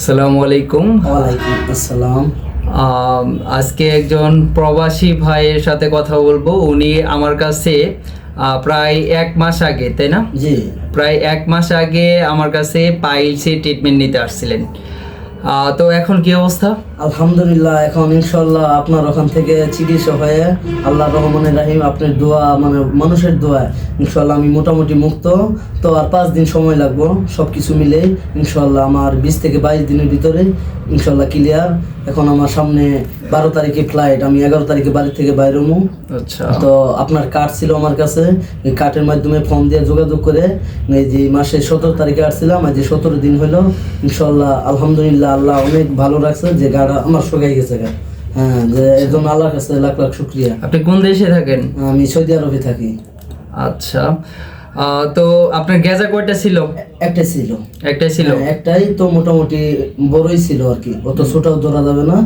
আসসালামু আলাইকুম। ওয়ালাইকুম আসসালাম। আজকে একজন প্রবাসী ভাইয়ের সাথে কথা বলব। উনি আমার কাছে প্রায় এক মাস আগে তাই না? জি। প্রায় এক মাস আগে আমার কাছে পাইলসি ট্রিটমেন্ট নিতে আসছিলেন। তো এখন কি অবস্থা? আলহামদুলিল্লাহ, এখন ইনশাল্লাহ আপনার ওখান থেকে চিকিৎসা হয়ে আল্লাহ রহমানের রাহিম আপনার দোয়া মানে মানুষের দোয়া ইনশাল্লাহ আমি মোটামুটি মুক্ত। তো আর পাঁচ দিন সময় লাগবো সব কিছু মিলে ইনশাল্লাহ আমার বিশ থেকে বাইশ দিনের ভিতরে ইনশাল্লাহ ক্লিয়ার এখন আমার সামনে বারো তারিখে ফ্লাইট আমি এগারো তারিখে বাড়ি থেকে বাইরে হব আচ্ছা। তো আপনার কার্ড ছিল আমার কাছে কার্ডের মাধ্যমে ফর্ম দিয়ে যোগাযোগ করে এই যে মাসে সতেরো তারিখে আসছিলাম আজ যে সতেরো দিন হলো ইনশাল্লাহ আলহামদুলিল্লাহ আল্লাহ অনেক ভালো রাখছে যে গাড়া আমার শোকাই গেছে গা। হ্যাঁ যে এর জন্য আল্লাহর কাছে লাখ লাখ শুক্রিয়া। আপনি কোন দেশে থাকেন? আমি সৌদি আরবে থাকি। আচ্ছা। তো আপনার গেজা কয়টা ছিল? একটা ছিল। একটাই ছিল? হ্যাঁ, একটাই তো মোটামুটি বড়ই ছিল আর কি। অত ছোটাও ধরা যাবে না।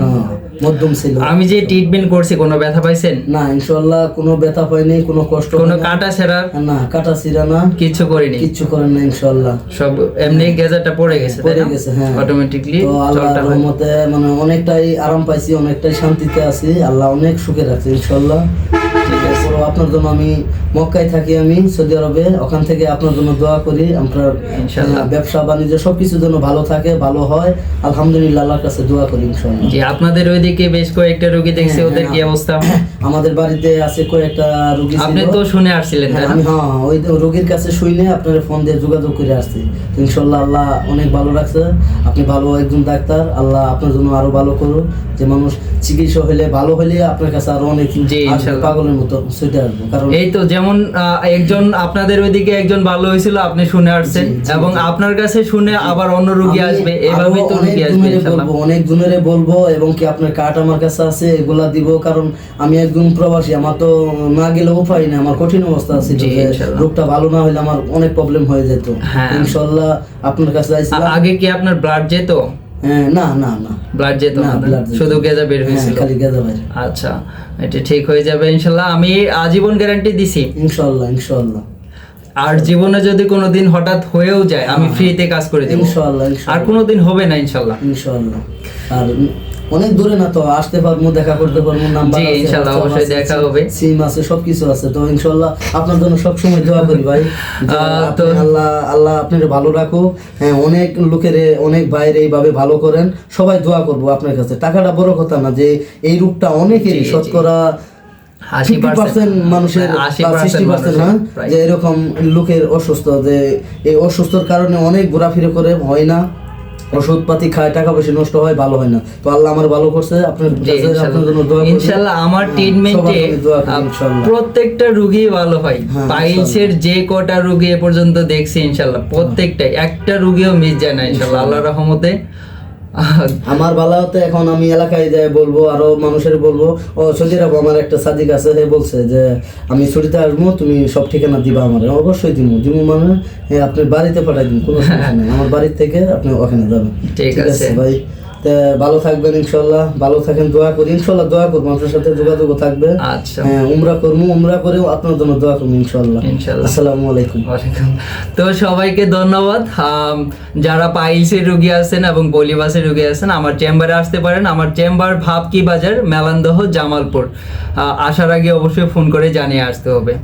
হ্যাঁ, মধ্যম ছিল। আমি যে ট্রিটমেন্ট করছি কোনো ব্যথা পাইছেন? না ইনশাল্লাহ কোনো ব্যথা পাইনি কোনো কষ্ট কোনো। কাটা সেরার না কাটা ছিড়া না। কিছু করিনি? কিচ্ছু করেন না ইনশাল্লাহ সব এমনি গেজাটা পড়ে গেছে পড়ে গেছে, হ্যাঁ। অটোমেটিকলি তো আল্লাহ রহমতে মানে অনেকটাই আরাম পাইছি অনেকটাই শান্তিতে আছি। আল্লাহ অনেক সুখে রাখছে তারপরও আপনার জন্য আমি মক্কায় থাকি আমি সৌদি আরবে। ওখান থেকে আপনার জন্য দোয়া করি। আপনার ব্যবসা বাণিজ্য ভালো থাকে ভালো হয়। আলহামদুলিল্লাহ আল্লাহর কাছে দোয়া করি জি আপনাদের ওইদিকে বেশ কয়েকটা রোগী দেখছি হ্যাঁ, ওদের কি হ্যাঁ। অবস্থা? আমাদের বাড়িতে আছে কয়েকটা রুগী আপনি তো শুনে আসছিলেন হ্যাঁ, আমি হ্যাঁ ওই রোগীর কাছে শুইনে আপনার ফোন দিয়ে যোগাযোগ করে আসছি। ইনশাল্লাহ আল্লাহ অনেক ভালো রাখছে। আপনি ভালো একজন ডাক্তার আল্লাহ আপনার জন্য আরও ভালো করুন যে মানুষ চিকিৎসা হলে ভালো হলে আপনার কাছে আরও অনেক। পাগলের মতো ছুটে আসব। কারণ এই তো যেমন একজন আপনাদের ওইদিকে একজন ভালো হয়েছিল আপনি শুনে আসছেন। এবং আপনার কাছে শুনে আবার অন্য রোগী আসবে আরও এভাবেই তো রোগী আসবে অনেক জনেরে বলব এবং কি আপনার কার্ড আমার কাছে আছে এগুলা দিব কারণ আমি একজন প্রবাসী আমার তো না গেলে উপায় না আমার কঠিন অবস্থা আছে রোগটা ভালো না হলে আমার অনেক প্রবলেম হয়ে যেত। হ্যাঁ। ইনশাল্লাহ আপনার কাছে আগে কি আপনার ব্লাড যেত? না না না। ব্লাড যেত না, শুধু। গেজা বের হ্যাঁ, হয়েছিল। খালি গেদা বের। আচ্ছা এটা ঠিক হয়ে যাবে ইনশাল্লাহ। আমি আজীবন গ্যারান্টি দিছি। ইনশাল্লাহ ইনশাল্লাহ। আর জীবনে যদি কোনোদিন হঠাৎ হয়েও যায় আমি ফ্রিতে কাজ করে দেব। ইনশাল্লাহ। আর কোনোদিন হবে না ইনশাল্লাহ। ইনশাল্লাহ। আর অনেক দূরে না তো আসতে পারব দেখা করতে পারব নাম্বার জি, আছে অবশ্যই দেখা হবে। সিম আছে সবকিছু আছে তো আপনার জন্য সব সময় দোয়া করি ভাই তো- আল্লাহ আল্লাহ আপনার ভালো রাখো হ্যাঁ অনেক লোকের অনেক ভাইয়ের এইভাবে ভালো করেন সবাই দোয়া করব আপনার কাছে টাকাটা বড় কথা না যে এই রূপটা অনেকেরই। শতকরা মানুষের প্রায়। যে এরকম লোকের অসুস্থ যে এই অসুস্থর কারণে অনেক ঘোরাফিরে করে হয় না ওষুধ পাতি খায় টাকা পয়সা নষ্ট হয় ভালো হয় না। তো আল্লাহ আমার ভালো করছে আপনার ইনশাল্লাহ। আপনার জন্য দোয়া করি। আমার হ্যাঁ, ট্রিটমেন্টে ইনশাল্লাহ। প্রত্যেকটা রুগী ভালো হয়। হ্যাঁ, পাইলসের যে কটা রুগী এ পর্যন্ত দেখছি ইনশাল্লাহ। প্রত্যেকটা একটা রুগীও মিস যায় না ইনশাল্লাহ আল্লাহ রহমতে। আমার ভালো হতে এখন আমি এলাকায় যাই বলব আরও মানুষের বলব ও সৌদি আরব আমার একটা সাদিক আছে সে বলছে যে আমি ছুটিতে আসব তুমি সব ঠিকানা দিবা আমার। অবশ্যই দিব দিব মানে হ্যাঁ আপনি বাড়িতে পাঠাই দিন কোনো সমস্যা নেই। আমার বাড়ির থেকে আপনি ওখানে যাবেন। ঠিক আছে। ভাই। ভালো থাকবেন ইনশাল্লাহ ভালো থাকেন দোয়া করি। ইনশাল্লাহ দোয়া করব আপনার সাথে যোগাযোগ থাকবে। আচ্ছা। হ্যাঁ উমরা করব উমরা করেও আপনার জন্য দোয়া করব ইনশাল্লাহ। ইনশাল্লাহ। আসসালামু আলাইকুম। ওয়ালাইকুম। তো সবাইকে ধন্যবাদ। যারা পাইলসের রুগী আছেন এবং পলিবাসের রুগী আছেন আমার চেম্বারে আসতে পারেন। আমার চেম্বার ভাবকি বাজার মেলান্দহ জামালপুর। আসার আগে অবশ্যই ফোন করে জানিয়ে আসতে হবে।